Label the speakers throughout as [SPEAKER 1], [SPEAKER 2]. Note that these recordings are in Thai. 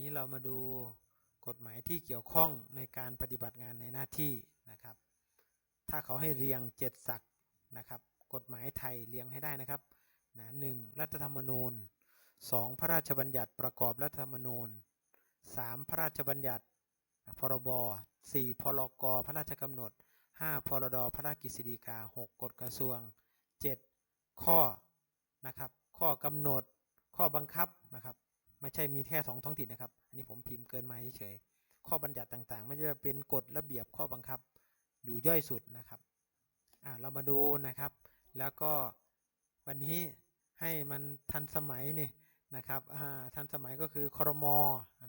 [SPEAKER 1] นี้เรามาดูกฎหมายที่เกี่ยวข้องในการปฏิบัติงานในหน้าที่นะครับ ถ้าเขาให้เรียงเจ็ดศักดิ์นะครับ กฎหมายไทยเรียงให้ได้นะครับนะหนึ่งรัฐธรรมนูญ 2. พระราชบัญญัติประกอบรัฐธรรมนูญ 3. พระราชบัญญัติพรบ 4. พรกพระราชกำหนด 5. พรดพระราชกฤษฎีกา 6. กฎกระทรวง 7. ข้อนะครับ ข้อกำหนด ข้อบังคับนะครับ ไม่ใช่มีแค่สองท้องถิ่นนะครับ อันนี้ผมพิมพ์เกินมาเฉยๆข้อบัญญัติต่างๆ ไม่ว่าจะเป็นกฎระเบียบข้อบังคับอยู่ย่อยสุดนะครับอ่าเรามาดูนะครับ แล้วก็วันนี้ให้มันทันสมัยนี่นะครับอ่าทันสมัยก็คือครม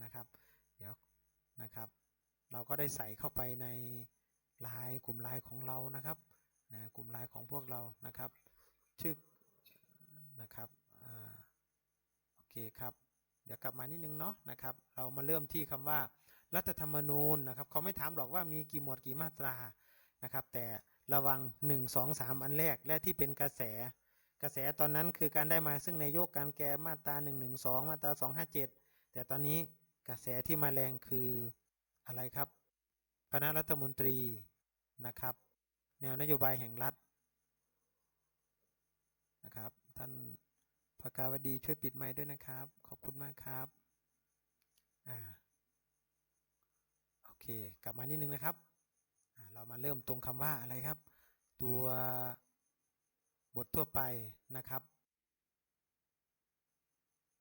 [SPEAKER 1] นะครับ เดี๋ยวนะครับ เราก็ได้ใส่เข้าไปในลน์กลุ่มลน์ของเรานะครับนะกลุ่มลน์ของพวกเรานะครับ ชื่อนะครับอ่าโอเคครับ เดี๋ยวกลับมานิดนึงเนาะนะครับ เรามาเริ่มที่คำว่ารัฐธรรมนูญนะครับเขาไม่ถามหรอกว่ามีกี่หมวดกี่มาตรานะครับ แต่ระวัง 1 2 3 อันแรกและที่เป็นกระแส กระแสตอนนั้นคือการได้มาซึ่งนายกการแก้มาตรา 1 1 2 มาตรา 257 แต่ตอนนี้กระแสที่มาแรงคืออะไรครับคณะรัฐมนตรีนะครับ แนวนโยบายแห่งรัฐนะครับท่าน พกาวดีช่วยปิดไมค์ด้วยนะครับ ขอบคุณมากครับอ่าโอเค กลับมานิดนึงนะครับ เรามาเริ่มตรงคำว่าอะไรครับ ตัวบททั่วไปนะครับ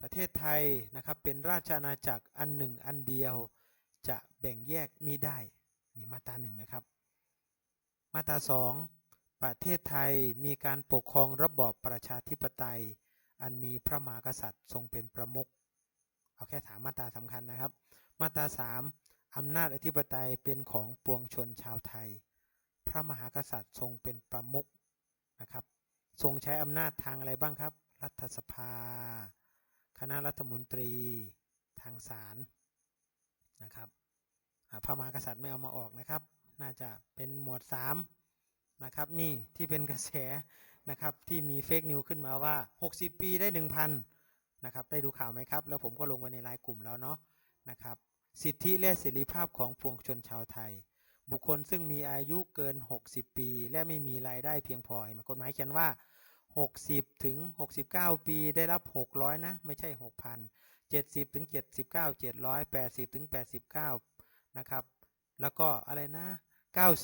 [SPEAKER 1] ประเทศไทยนะครับเป็นราชอาณาจักรอันหนึ่งอันเดียว จะแบ่งแยกมิได้ นี่มาตราหนึ่งนะครับ มาตราสองประเทศไทยมีการปกครองระบอบประชาธิปไตย อันมีพระมหากษัตริย์ทรงเป็นประมุขเอาแค่สามมาตราสำคัญนะครับ มาตราสามอำนาจอธิปไตยเป็นของปวงชนชาวไทย พระมหากษัตริย์ทรงเป็นประมุขนะครับ ทรงใช้อำนาจทางอะไรบ้างครับ รัฐสภา คณะรัฐมนตรี ทางศาลนะครับพระมหากษัตริย์ไม่เอามาออกนะครับ น่าจะเป็นหมวด3นะครับนี่ที่เป็นกระแส นะครับที่มีเฟกนิวขึ้นมาว่า 60 ปีได้ 1,000นะครับได้ดูข่าวไหมครับ แล้วผมก็ลงไปในไลน์กลุ่มแล้วเนาะนะครับสิทธิและเสรีภาพของปวงชนชาวไทย บุคคลซึ่งมีอายุเกิน 60 ปี และไม่มีรายได้เพียงพอเห็นไหมกฎหมายเขียนว่า 60 ถึง 69 ปีได้รับ 600 นะ ไม่ใช่ 6,000 70 ถึง 79 700 80 ถึง 89 นะครับ แล้วก็อะไรนะ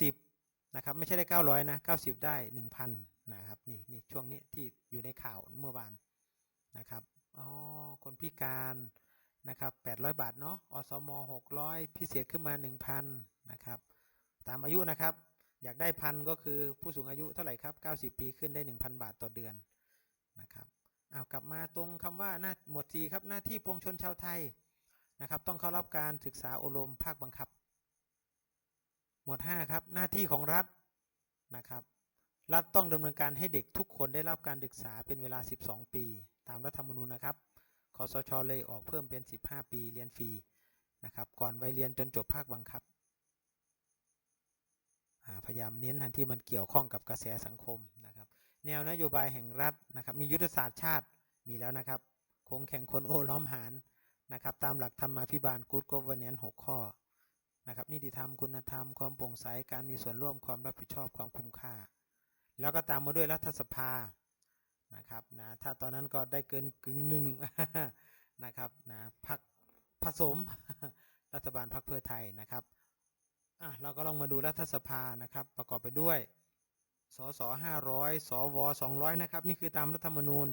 [SPEAKER 1] 90 นะครับ ไม่ใช่ได้ 900 นะ 90 ได้ 1,000นะครับนี่นี่ช่วงนี้ที่อยู่ในข่าวเมื่อวานนะครับอ๋อคนพิการนะครับ800 บาทเนาะอสม 600 พิเศษขึ้นมา 1,000นะครับตามอายุนะครับ อยากได้พันก็คือผู้สูงอายุเท่าไหร่ครับ 90 ปีขึ้นได้ 1,000 บาทต่อเดือนนะครับเอากลับมาตรงคำว่าหน้าหมวด4ครับหน้าที่ปวงชนชาวไทยนะครับ ต้องเข้ารับการศึกษาอบรมภาคบังคับ หมวด 5 ครับ หน้าที่ของรัฐนะครับ รัฐต้องดำเนินการให้เด็กทุกคนได้รับการศึกษาเป็นเวลา 12 ปี ตามรัฐธรรมนูญนะครับคอสชเลยออกเพิ่มเป็น 15 ปีเรียนฟรีนะครับ ก่อนวัยเรียนจนจบภาคบังคับ พยายามเน้นทันที่มันเกี่ยวข้องกับกระแสสังคมนะครับ แนวนโยบายแห่งรัฐนะครับ มียุทธศาสตร์ชาติมีแล้วนะครับ คงแข่งคนโอล้อมหารนะครับ ตามหลักธรรมาภิบาล Good Governance 6ข้อนะครับ นิติธรรม คุณธรรม ความโปร่งใส การมีส่วนร่วม ความรับผิดชอบ ความคุ้มค่า แล้วก็ตามมาด้วยรัฐสภานะครับนะถ้าตอนนั้นก็ได้เกินกึ่งหนึ่งนะครับนะพักผสมรัฐบาลพรรคเพื่อไทยนะครับอะเราก็ลองมาดูรัฐสภานะครับ ประกอบไปด้วยสส500สว200นะครับ นี่คือตามรัฐธรรมนูญ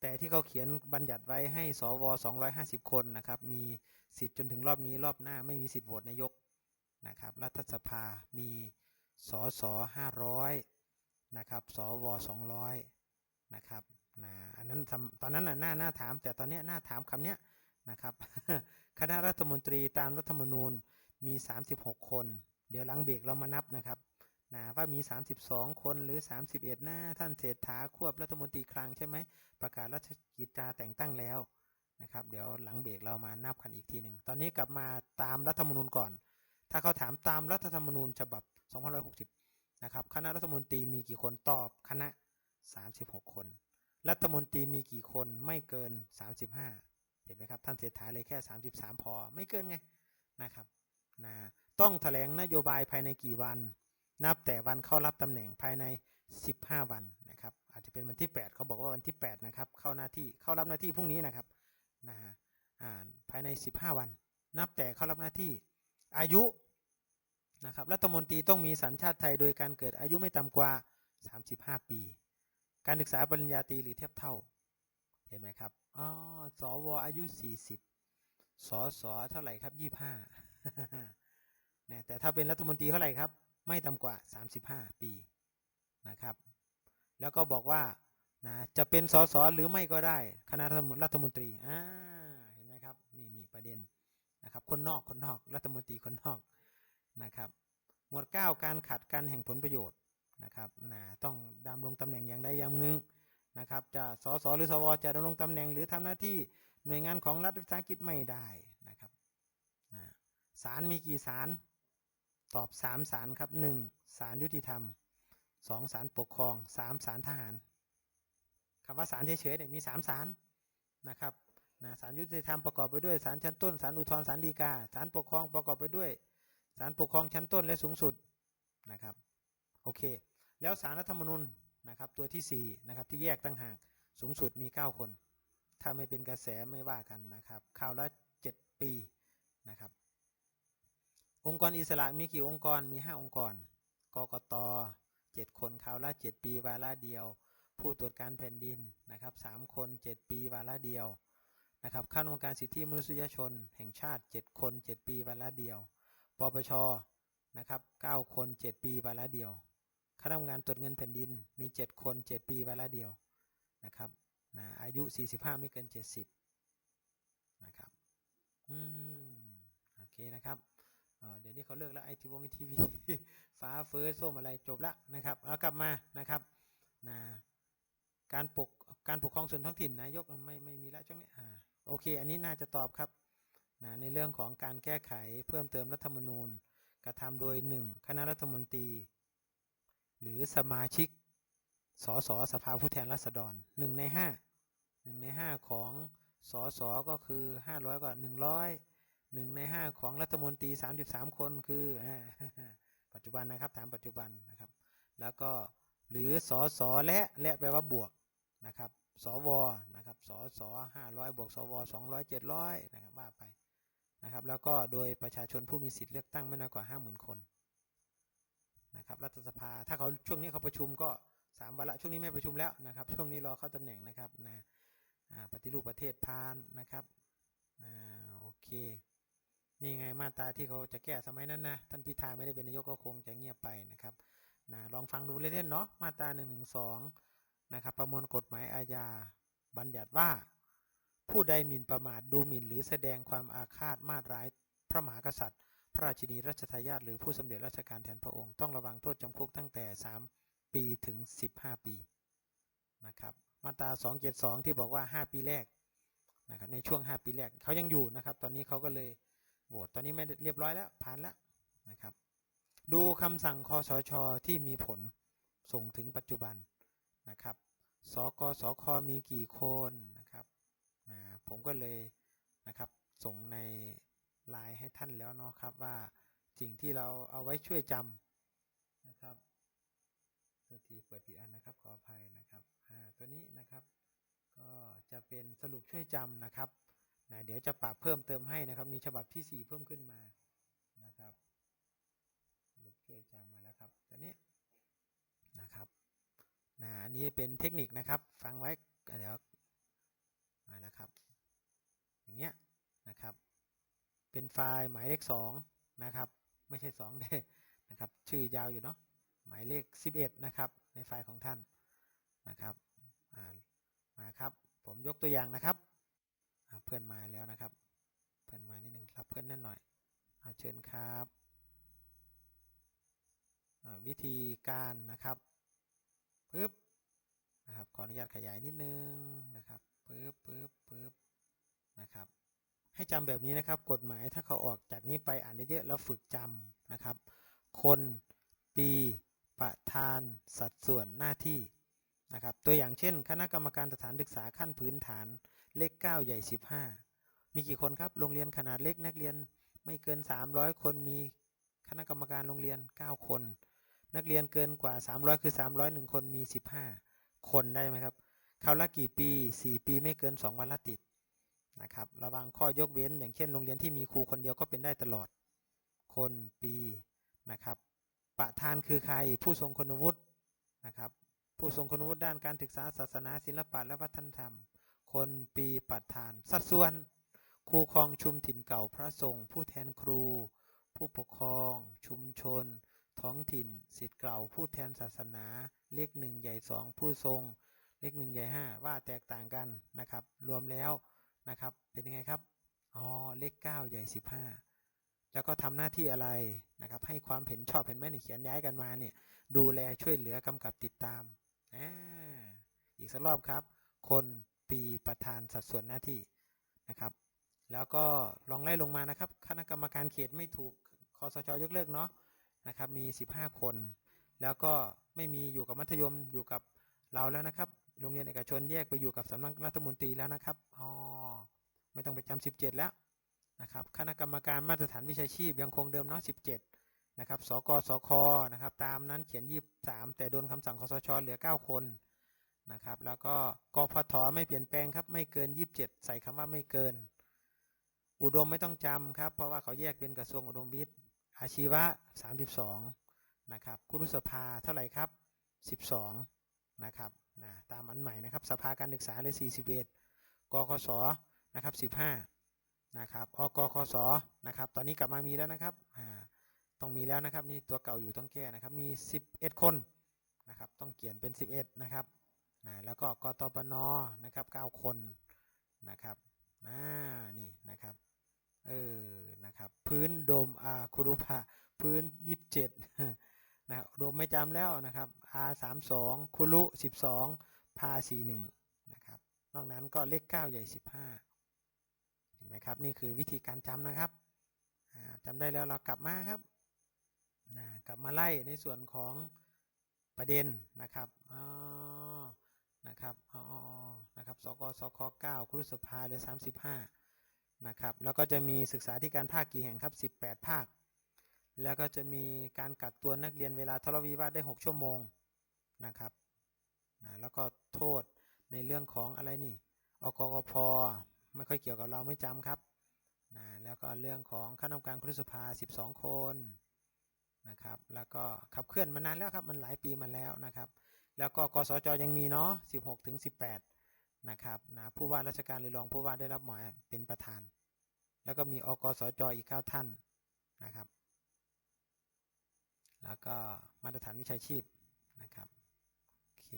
[SPEAKER 1] แต่ที่เขาเขียนบัญญัติไว้ให้สว250คนนะครับ มีสิทธิ์จนถึงรอบนี้รอบหน้าไม่มีสิทธิ์โหวตนายกนะครับ รัฐสภามีสส500 นะครับสว200นะครับนะอันนั้นตอนนั้นน่ะหน้าหน้าถาม แต่ตอนนี้หน้าถามคำเนี้ยนะครับคณะรัฐมนตรีตามรัฐธรรมนูญมี 36 คน เดี๋ยวหลังเบรกเรามานับนะครับนะว่ามี 32 คนหรือ 31 หน้าท่านเศรษฐาควบรัฐมนตรีคลังใช่ไหมประกาศราชกิจจาแต่งตั้งแล้วนะครับ เดี๋ยวหลังเบรกเรามานับกันอีกทีหนึ่ง ตอนนี้กลับมาตามรัฐธรรมนูญก่อน ถ้าเขาถามตามรัฐธรรมนูญฉบับ 2560 นะครับคณะรัฐมนตรีมีกี่คนตอบคณะ 36 คน รัฐมนตรีมีกี่คนไม่เกิน 35 เห็นไหมครับท่านเศรษฐาเลยแค่ 33 พอไม่เกินไงนะครับนะต้องแถลงนโยบายภายในกี่วัน นับแต่วันเข้ารับตำแหน่งภายใน 15 วันนะครับอาจจะเป็นวันที่ 8 เขาบอกว่าวันที่ 8 นะครับเข้าหน้าที่เข้ารับหน้าที่พรุ่งนี้นะครับนะฮะภายใน 15 วัน นับแต่เข้ารับหน้าที่อายุ นะครับรัฐมนตรีต้องมีสัญชาติไทยโดยการเกิดอายุไม่ต่ำกว่า 35 ปี การศึกษาปริญญาตรีหรือเทียบเท่า เห็นไหมครับอ๋อสวอายุ 40สสอเท่าไหร่ครับ 25เนี่ยแต่ถ้าเป็นรัฐมนตรีเท่าไหร่ครับ ไม่ต่ำกว่า 35 ปีนะครับ แล้วก็บอกว่านะจะเป็นสสหรือไม่ก็ได้ คณะรัฐมนตรีอ่าเห็นไหมครับนี่นี่ประเด็นนะครับคนนอกคนนอกรัฐมนตรีคนนอก นะครับหมวด 9 การขัดกันแห่งผลประโยชน์นะครับนะต้องดำรงตำแหน่งอย่างใดอย่างหนึ่งนะครับจะสสหรือสวจะดำรงตำแหน่งหรือทำหน้าที่หน่วยงานของรัฐวิสาหกิจไม่ได้นะครับนะศาลมีกี่ศาลตอบ3ศาลครับ 1. ศาลยุติธรรม 2. ศาลปกครอง 3. ศาลทหารคำว่าศาลเฉยๆเนี่ยมี 3 ศาลนะครับนะศาลยุติธรรมประกอบไปด้วยศาลชั้นต้นศาลอุทธรณ์ศาลฎีกาศาลปกครองประกอบไปด้วย ศาลปกครองชั้นต้นและสูงสุดนะครับโอเค แล้วศาลรัฐธรรมนูญนะครับตัวที่4นะครับที่แยกตั้งหากสูงสุดมี 9 คน ถ้าไม่เป็นกระแสไม่ว่ากันนะครับคราวละ 7 ปีนะครับองค์กรอิสระมีกี่องค์กรมี 5 องค์กรกกต7 คนคราวละ 7 ปีวาระเดียว ผู้ตรวจการแผ่นดินนะครับ3คน 7 ปีวาระเดียวนะครับคณะกรรมการสิทธิมนุษยชนแห่งชาติ 7 คน 7 ปีวาระเดียว ปปชนะครับ9คน 7 ปีวาระเดียวคณะกรรมการตรวจเงินแผ่นดินมี 7 คน 7 ปีวาระเดียวนะครับนะอายุ 45 ไม่เกิน 70 นะครับอืมโอเคนะครับเดี๋ยวนี้เขาเลิกแล้วไอทีวงไอทีวีฟ้าเฟิร์สส้มอะไรจบล้วนะครับเอากลับมานะครับนะการปกการปกครองส่วนท้องถิ่นนายกไม่ไม่มีละช่วงนี้อ่าโอเค อันนี้น่าจะตอบครับ นะในเรื่องของการแก้ไขเพิ่มเติมรัฐธรรมนูญ กระทำโดย 1 คณะรัฐมนตรี หรือสมาชิกสสสภาผู้แทนราษฎร 1 ใน 5 1 ใน 5 ของสสก็คือ 500 ก็ 100 1 ใน 5 ของรัฐมนตรี 33 คนคืออปัจจุบันนะครับถามปัจจุบันนะครับ แล้วก็หรือสอสอและและแปลว่าบวกนะครับสวนะครับสอสอ500 บวกสว200 700นะครับว่าไป นะครับแล้วก็โดยประชาชนผู้มีสิทธิ์เลือกตั้งไม่น้อยกว่า 50,000 คนนะครับรัฐสภาถ้าเขาช่วงนี้เขาประชุมก็ 3วันละช่วงนี้ไม่ประชุมแล้วนะครับช่วงนี้รอเข้าตำแหน่งนะครับนะปฏิรูปประเทศพานนะครับอ่าโอเคนี่ไงมาตราที่เขาจะแก้สมัยนั้นนะท่านพิธาไม่ได้เป็นนายกก็คงจะเงียบไปนะครับนะลองฟังดูเล่นๆเนาะมาตรา1นึนะครับประมวลกฎหมายอาญาบัญญัติว่า ผู้ใดหมิ่นประมาทดูหมิ่นหรือแสดงความอาฆาตมาตร้ายพระมหากษัตริย์ พระราชินีรัชทายาทหรือผู้สำเร็จราชการแทนพระองค์ต้องระวังโทษจำคุกตั้งแต่ 3 ปีถึง 15 ปีนะครับมาตรา 272 ที่บอกว่า 5 ปีแรกนะครับในช่วง 5 ปีแรกเขายังอยู่นะครับ ตอนนี้เขาก็เลยโหวตตอนนี้ไม่เรียบร้อยแล้วผ่านแล้วนะครับ ดูคำสั่งคอสชที่มีผลส่งถึงปัจจุบันนะครับสกสคมีกี่คนนะครับ นะผมก็เลยนะครับส่งในไลน์ให้ท่านแล้วเนาะครับว่าสิ่งที่เราเอาไว้ช่วยจำนะครับตัวทีเปิดผิดอันนะครับขออภัยนะครับอ่าตัวนี้นะครับก็จะเป็นสรุปช่วยจำนะครับนะเดี๋ยวจะปรับเพิ่มเติมให้นะครับ มีฉบับที่ 4 เพิ่มขึ้นมานะครับสรุปช่วยจำมาแล้วครับตัวนี้นะครับนะอันนี้เป็นเทคนิคนะครับ ฟังไว้เดี๋ยว มาแล้วครับ อย่างเงี้ยนะครับ เป็นไฟล์หมายเลข2นะครับไม่ใช่2เด้นะครับชื่อยาวอยู่เนาะหมายเลข 11 นะครับในไฟล์ของท่านนะครับมาครับผมยกตัวอย่างนะครับเพื่อนมาแล้วนะครับ เพื่อนมานิดหนึ่งรับเพื่อนแน่นหน่อยเชิญครับวิธีการนะครับปึ๊บ นะครับขออนุญาตขยายนิดนึงนะครับปึ๊บปึ๊บปึ๊บนะครับ ให้จำแบบนี้นะครับ กฎหมายถ้าเขาออกจากนี้ไปอ่านเยอะๆแล้วฝึกจำนะครับ คนปีประธานสัดส่วนหน้าที่นะครับ ตัวอย่างเช่น คณะกรรมการสถานศึกษาขั้นพื้นฐานเลข 9 ใหญ่ 15 มีกี่คนครับ โรงเรียนขนาดเล็กนักเรียนไม่เกิน 300 คนมีคณะกรรมการโรงเรียน 9 คน นักเรียนเกินกว่า 300 คือ 301 คนมี 15 คนได้ไหมครับเขาละกี่ปี 4 ปีไม่เกิน 2 วันละติดนะครับระวังข้อยกเว้น อย่างเช่นโรงเรียนที่มีครูคนเดียวก็เป็นได้ตลอด คนปีนะครับประธานคือใครผู้ทรงคุณวุฒินะครับผู้ทรงคุณวุฒิด้านการศึกษาศาสนาศิลปะและวัฒนธรรม คนปีประธาน สัดส่วน ครูครองชุมถิ่นเก่าพระสงฆ์ผู้แทนครู ผู้ปกครอง ชุมชน ท้องถิ่นสิทธิ์เก่าผู้แทนศาสนา เลขหนึ่งใหญ่สองผู้ทรง เลขหนึ่งใหญ่ห้าว่าแตกต่างกันนะครับ รวมแล้วนะครับ เป็นยังไงครับอ๋อเลขเก้าใหญ่สิบห้าแล้วก็ทำหน้าที่อะไรนะครับ ให้ความเห็นชอบเห็นไหมเนี่ยเขียนย้ายกันมาเนี่ยดูแลช่วยเหลือกำกับติดตามอ่าอีกสักรอบครับ คนปีประธานสัดส่วนหน้าที่นะครับ แล้วก็ลองไล่ลงมานะครับ คณะกรรมการเขตไม่ถูกคอสชยกเลิกเนาะ นะครับมี 15 คน แล้วก็ไม่มีอยู่กับมัธยมอยู่กับเราแล้วนะครับ โรงเรียนเอกชนแยกไปอยู่กับสำนักรัฐมนตรีแล้วนะครับอ๋อไม่ต้องไปจำ17 แล้วนะครับคณะกรรมการมาตรฐานวิชาชีพยังคงเดิมเนาะ17นะครับสกสคนะครับตามนั้นเขียน 23 แต่โดนคำสั่งคอสชเหลือ 9 คนนะครับแล้วก็กพทไม่เปลี่ยนแปลงครับไม่เกิน 27 ใส่คำว่าไม่เกิน อุดมไม่ต้องจำครับเพราะว่าเขาแยกเป็นกระทรวงอุดมวิทย์ อาชีวะ 32 นะครับ คุรุสภาเท่าไหร่ครับ 12 นะครับนะตามอันใหม่นะครับ สภาการศึกษาเลย41 กคสนะครับ 15 นะครับ อกคสนะครับ ตอนนี้กลับมามีแล้วนะครับ อ่า ต้องมีแล้วนะครับ นี่ตัวเก่าอยู่ต้องแก้นะครับ มี 11 คน นะครับ ต้องเขียนเป็น 11 นะครับ นะ แล้วก็กตปน นะครับ 9 คน นะครับอ่านี่ นะครับ เออนะครับพื้นโดมอาคุรุภาพื้น 27นะครับโดมไม่จำแล้วนะครับ R 3 2คุรุ12พา41นะครับนอกนั้นก็เลข 9 ใหญ่ 15 เห็นไหมครับ นี่คือวิธีการจำนะครับจำได้แล้วเรากลับมาครับนะกลับมาไล่ในส่วนของประเด็นนะครับอ๋อนะครับอ๋ออ๋ออ๋อนะครับสกสค9คุรุสภาเหลือ35 นะครับ แล้วก็จะมีศึกษาที่การภาคกี่แห่งครับ 18 ภาค แล้วก็จะมีการกักตัวนักเรียนเวลาทะเลาะวิวาทได้ 6 ชั่วโมงนะครับนะแล้วก็โทษในเรื่องของอะไรนี่อกกพไม่ค่อยเกี่ยวกับเราไม่จำครับนะแล้วก็เรื่องของคณะกรรมการครุสภา 12 คนนะครับแล้วก็ขับเคลื่อนมานานแล้วครับมันหลายปีมาแล้วนะครับ แล้วก็กสจยังมีเนาะ16ถึง18 นะครับนะผู้ว่าราชการหรือรองผู้ว่าได้รับหมายเป็นประธาน แล้วก็มีอกสจอีก 9 ท่านนะครับ แล้วก็มาตรฐานวิชาชีพนะครับโอเค